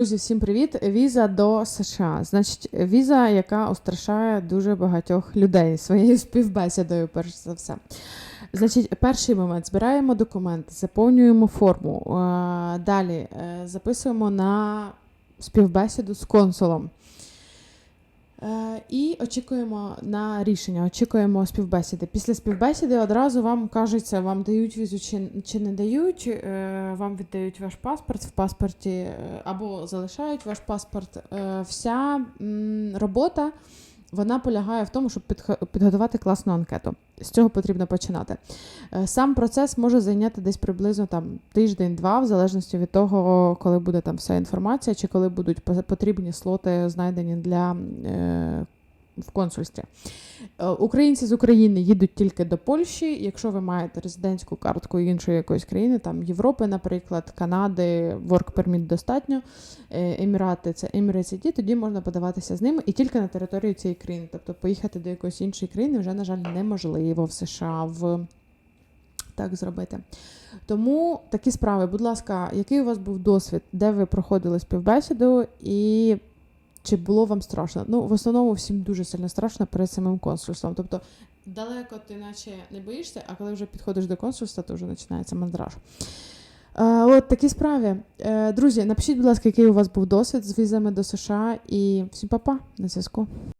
Друзі, всім привіт! Віза до США. Значить, віза, яка устрашає дуже багатьох людей своєю співбесідою, перш за все. Значить, перший момент збираємо документи, заповнюємо форму. е, Далі е, записуємо на співбесіду з консулом. Е, І очікуємо на рішення, очікуємо співбесіди. Після співбесіди одразу вам кажеться, вам дають візу чи, чи не дають, е, вам віддають ваш паспорт в паспорті е, або залишають ваш паспорт. Вся робота вона полягає в тому, щоб підготувати класну анкету. З цього потрібно починати. Е, Сам процес може зайняти десь приблизно там тиждень-два, в залежності від того, коли буде там вся інформація, чи коли будуть по- потрібні слоти знайдені для е, в консульстві. Е, Українці з України їдуть тільки до Польщі. Якщо ви маєте резидентську картку іншої якоїсь країни, там Європи, наприклад, Канади, Work Permit достатньо, е, Емірати, це ID, тоді можна подаватися з ними і тільки на територію цієї країни. Тобто поїхати до якоїсь іншої країни вже, на жаль, неможливо в США в так зробити. Тому такі справи, будь ласка, який у вас був досвід, де ви проходили співбесіду, і чи було вам страшно? Ну, в основному всім дуже сильно страшно перед самим консульством. Тобто далеко ти наче не боїшся, а коли вже підходиш до консульства, то вже починається мандраж. Е, от такі справи. Е, друзі, напишіть, будь ласка, який у вас був досвід з візами до США, і всім па-па, на зв'язку.